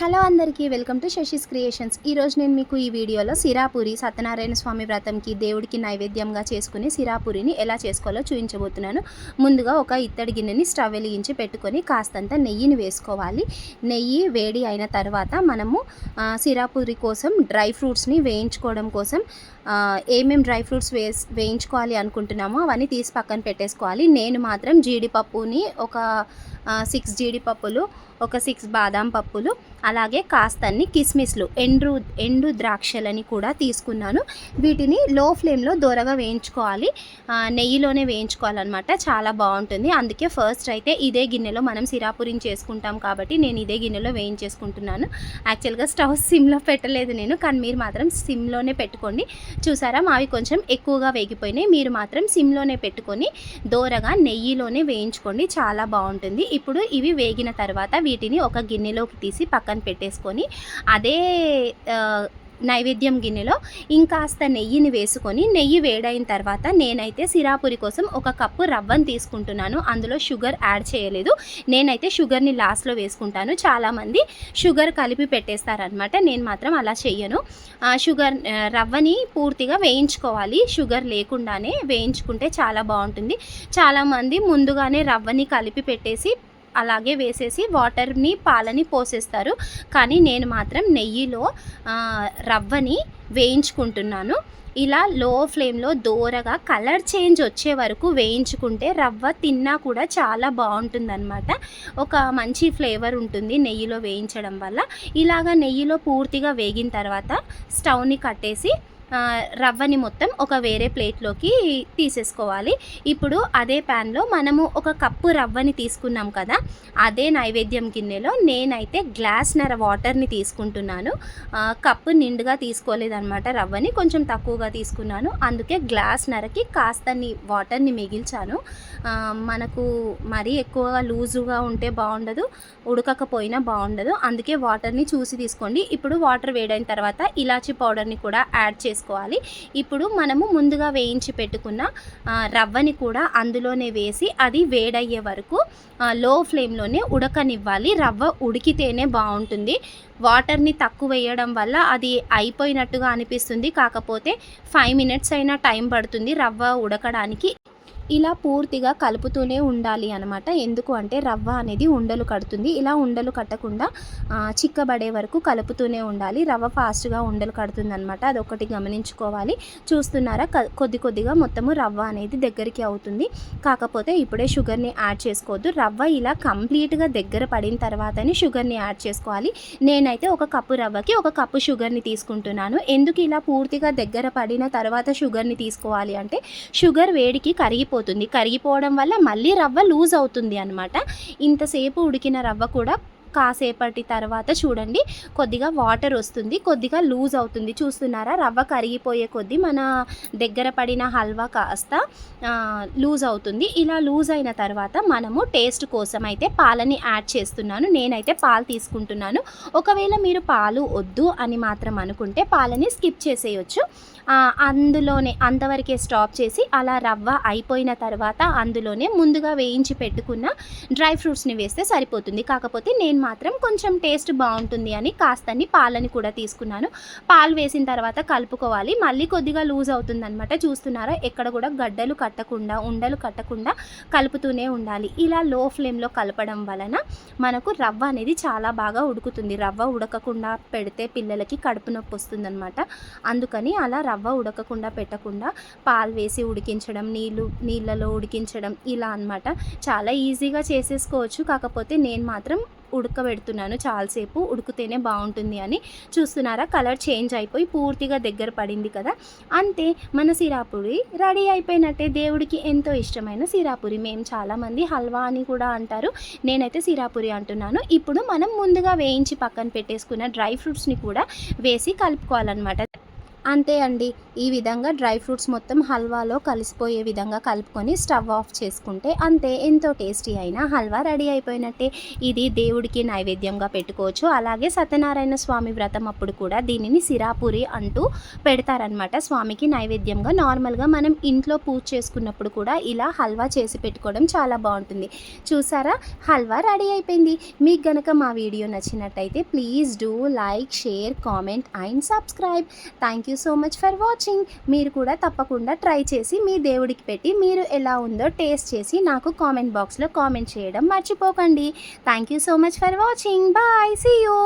Hello అందరికీ welcome to Sashi's creations. ఈరోజు నేను మీకు ఈ వీడియోలో సిరాపూరి సత్యనారాయణ స్వామి వ్రతంకి దేవుడికి నైవేద్యంగా చేసుకుని సిరాపూరిని ఎలా చేసుకోవాలో చూపించబోతున్నాను. ముందుగా ఒక ఇత్తడి గిన్నెని స్టవ్ వెలిగించి పెట్టుకొని కాస్తంత నెయ్యిని వేసుకోవాలి. నెయ్యి వేడి అయిన తర్వాత మనము సిరాపూరి కోసం డ్రై ఫ్రూట్స్ని వేయించుకోవడం కోసం ఏమేమి ఏమేం డ్రై ఫ్రూట్స్ వేస్ వేయించుకోవాలి అనుకుంటున్నామో అవన్నీ తీసి పక్కన పెట్టేసుకోవాలి. నేను మాత్రం జీడిపప్పుని ఒక సిక్స్ జీడిపప్పులు ఒక సిక్స్ బాదాం పప్పులు అలాగే కాస్తన్ని కిస్మిస్లు ఎండు ఎండు ద్రాక్షలని కూడా తీసుకున్నాను. వీటిని లో ఫ్లేమ్లో దూరగా వేయించుకోవాలి. నెయ్యిలోనే వేయించుకోవాలన్నమాట. చాలా బాగుంటుంది. అందుకే ఫస్ట్ అయితే ఇదే గిన్నెలో మనం సిరాపురిని చేసుకుంటాం కాబట్టి నేను ఇదే గిన్నెలో వేయించేసుకుంటున్నాను. యాక్చువల్గా స్టవ్ సిమ్లో పెట్టలేదు నేను కానీ మీరు మాత్రం సిమ్లోనే పెట్టుకోండి. చూసారా? మావి కొంచెం ఎక్కువగా వేగిపోయినాయి. మీరు మాత్రం సిమ్లోనే పెట్టుకొని దోరగా నెయ్యిలోనే వేయించుకోండి. చాలా బాగుంటుంది. ఇప్పుడు ఇవి వేగిన తర్వాత వీటిని ఒక గిన్నెలోకి తీసి పక్కన పెట్టేసుకొని అదే నైవేద్యం గిన్నెలో ఇంకాస్త నెయ్యిని వేసుకొని నెయ్యి వేడైన తర్వాత నేనైతే సిరాపురి కోసం ఒక కప్పు రవ్వను తీసుకుంటున్నాను. అందులో షుగర్ యాడ్ చేయలేదు. నేనైతే షుగర్ని లాస్ట్లో వేసుకుంటాను. చాలామంది షుగర్ కలిపి పెట్టేస్తారనమాట నేను మాత్రం అలా చెయ్యను. షుగర్ రవ్వని పూర్తిగా వేయించుకోవాలి. షుగర్ లేకుండానే వేయించుకుంటే చాలా బాగుంటుంది. చాలామంది ముందుగానే రవ్వని కలిపి పెట్టేసి అలాగే వేసేసి వాటర్ని పాలని పోసేస్తారు. కానీ నేను మాత్రం నెయ్యిలో రవ్వని వేయించుకుంటున్నాను. ఇలా లో ఫ్లేమ్లో దోరగా కలర్ చేంజ్ వచ్చే వరకు వేయించుకుంటే రవ్వ తిన్నా కూడా చాలా బాగుంటుందన్నమాట. ఒక మంచి ఫ్లేవర్ ఉంటుంది నెయ్యిలో వేయించడం వల్ల. ఇలాగా నెయ్యిలో పూర్తిగా వేగిన తర్వాత స్టవ్ని కట్టేసి రవ్వని మొత్తం ఒక వేరే ప్లేట్లోకి తీసేసుకోవాలి. ఇప్పుడు అదే ప్యాన్లో మనము ఒక కప్పు రవ్వని తీసుకున్నాం కదా అదే నైవేద్యం గిన్నెలో నేనైతే గ్లాస్ నర వాటర్ని తీసుకుంటున్నాను. కప్పు నిండుగా తీసుకోలేదన్నమాట రవ్వని కొంచెం తక్కువగా తీసుకున్నాను. అందుకే గ్లాస్ నరకి కాస్త వాటర్ని మిగిల్చాను. మనకు మరీ ఎక్కువగా లూజుగా ఉంటే బాగుండదు ఉడకకపోయినా బాగుండదు. అందుకే వాటర్ని చూసి తీసుకోండి. ఇప్పుడు వాటర్ వేడైన తర్వాత ఇలాచి పౌడర్ని కూడా యాడ్ చేసి చేసుకోవాలి ఇప్పుడు మనము ముందుగా వేయించి పెట్టుకున్న రవ్వని కూడా అందులోనే వేసి అది వేడయ్యే వరకు లో ఫ్లేమ్లోనే ఉడకనివ్వాలి. రవ్వ ఉడికితేనే బాగుంటుంది. వాటర్ని తక్కువ వేయడం వల్ల అది అయిపోయినట్టుగా అనిపిస్తుంది. కాకపోతే ఫైవ్ మినిట్స్ అయినా టైం పడుతుంది రవ్వ ఉడకడానికి. ఇలా పూర్తిగా కలుపుతూనే ఉండాలి అనమాట ఎందుకు అంటే రవ్వ అనేది ఉండలు కడుతుంది. ఇలా ఉండలు కట్టకుండా చిక్కబడే వరకు కలుపుతూనే ఉండాలి. రవ్వ ఫాస్ట్గా ఉండలు కడుతుంది అనమాట అదొకటి గమనించుకోవాలి. చూస్తున్నారా? కొద్ది కొద్దిగా మొత్తము రవ్వ అనేది దగ్గరికి అవుతుంది. కాకపోతే ఇప్పుడే షుగర్ని యాడ్ చేసుకోవద్దు. రవ్వ ఇలా కంప్లీట్గా దగ్గర పడిన తర్వాతనే షుగర్ని యాడ్ చేసుకోవాలి. నేనైతే ఒక కప్పు రవ్వకి ఒక కప్పు షుగర్ని తీసుకుంటున్నాను. ఎందుకు ఇలా పూర్తిగా దగ్గర పడిన తర్వాత షుగర్ని తీసుకోవాలి అంటే షుగర్ వేడికి కరిగిపోతుంది కరిగిపోవడం వల్ల మళ్ళీ రవ్వ లూజ్ అవుతుంది అనమాట ఇంతసేపు ఉడికిన రవ్వ కూడా కాసేపటి తర్వాత చూడండి కొద్దిగా వాటర్ వస్తుంది కొద్దిగా లూజ్ అవుతుంది. చూస్తున్నారా? రవ్వ కరిగిపోయే కొద్దీ మన దగ్గర పడిన హల్వా కాస్త లూజ్ అవుతుంది. ఇలా లూజ్ అయిన తర్వాత మనము టేస్ట్ కోసం అయితే పాలని యాడ్ చేస్తున్నాను. నేనైతే పాలు తీసుకుంటున్నాను. ఒకవేళ మీరు పాలు వద్దు అని మాత్రం అనుకుంటే పాలని స్కిప్ చేసేయచ్చు. అందులోనే అంతవరకే స్టాప్ చేసి అలా రవ్వ అయిపోయిన తర్వాత అందులోనే ముందుగా వేయించి పెట్టుకున్న డ్రై ఫ్రూట్స్ని వేస్తే సరిపోతుంది. కాకపోతే నేను మాత్రం కొంచెం టేస్ట్ బాగుంటుంది అని కాస్తని పాలని కూడా తీసుకున్నాను. పాలు వేసిన తర్వాత కలుపుకోవాలి. మళ్ళీ కొద్దిగా లూజ్ అవుతుంది అనమాట చూస్తున్నారా? ఎక్కడ కూడా గడ్డలు కట్టకుండా ఉండలు కట్టకుండా కలుపుతూనే ఉండాలి. ఇలా లో ఫ్లేమ్లో కలపడం వలన మనకు రవ్వ అనేది చాలా బాగా ఉడుకుతుంది. రవ్వ ఉడకకుండా పెడితే పిల్లలకి కడుపు నొప్పి వస్తుందన్నమాట. అందుకని అలా రవ్వ ఉడకకుండా పెట్టకుండా పాలు వేసి ఉడికించడం నీళ్ళు నీళ్ళలో ఉడికించడం ఇలా అన్నమాట. చాలా ఈజీగా చేసేసుకోవచ్చు. కాకపోతే నేను మాత్రం ఉడకబెడుతున్నాను చాలాసేపు ఉడికితేనే బాగుంటుంది అని చూస్తున్నారా? కలర్ చేంజ్ అయిపోయి పూర్తిగా దగ్గర పడింది కదా. అంతే మన సిరాపురి రెడీ అయిపోయినట్టే దేవుడికి ఎంతో ఇష్టమైన సిరాపురి. మేము చాలామంది హల్వా అని కూడా అంటారు. నేనైతే సిరాపురి అంటున్నాను. ఇప్పుడు మనం ముందుగా వేయించి పక్కన పెట్టేసుకున్న డ్రై ఫ్రూట్స్ని కూడా వేసి కలుపుకోవాలన్నమాట. అంతే అండి. ఈ విధంగా డ్రై ఫ్రూట్స్ మొత్తం హల్వాలో కలిసిపోయే విధంగా కలుపుకొని స్టవ్ ఆఫ్ చేసుకుంటే అంతే. ఎంతో టేస్టీ అయిన హల్వా రెడీ అయిపోయినట్టే. ఇది దేవుడికి నైవేద్యంగా పెట్టుకోవచ్చు. అలాగే సత్యనారాయణ స్వామి వ్రతం అప్పుడు కూడా దీనిని సిరాపూరి అంటూ పెడతారనమాట స్వామికి నైవేద్యంగా నార్మల్గా మనం ఇంట్లో పూజ చేసుకున్నప్పుడు కూడా ఇలా హల్వా చేసి పెట్టుకోవడం చాలా బాగుంటుంది. చూసారా? హల్వా రెడీ అయిపోయింది. మీకు గనక మా వీడియో నచ్చినట్టయితే please do like share comment and subscribe. Thank you so much for watching మీరు కూడా తప్పకుండా ట్రై చేసి మీ దేవుడికి పెట్టి మీరు ఎలా ఉందో టేస్ట్ చేసి నాకు కామెంట్ బాక్స్లో కామెంట్ చేయడం మర్చిపోకండి. Thank you so much for watching bye see you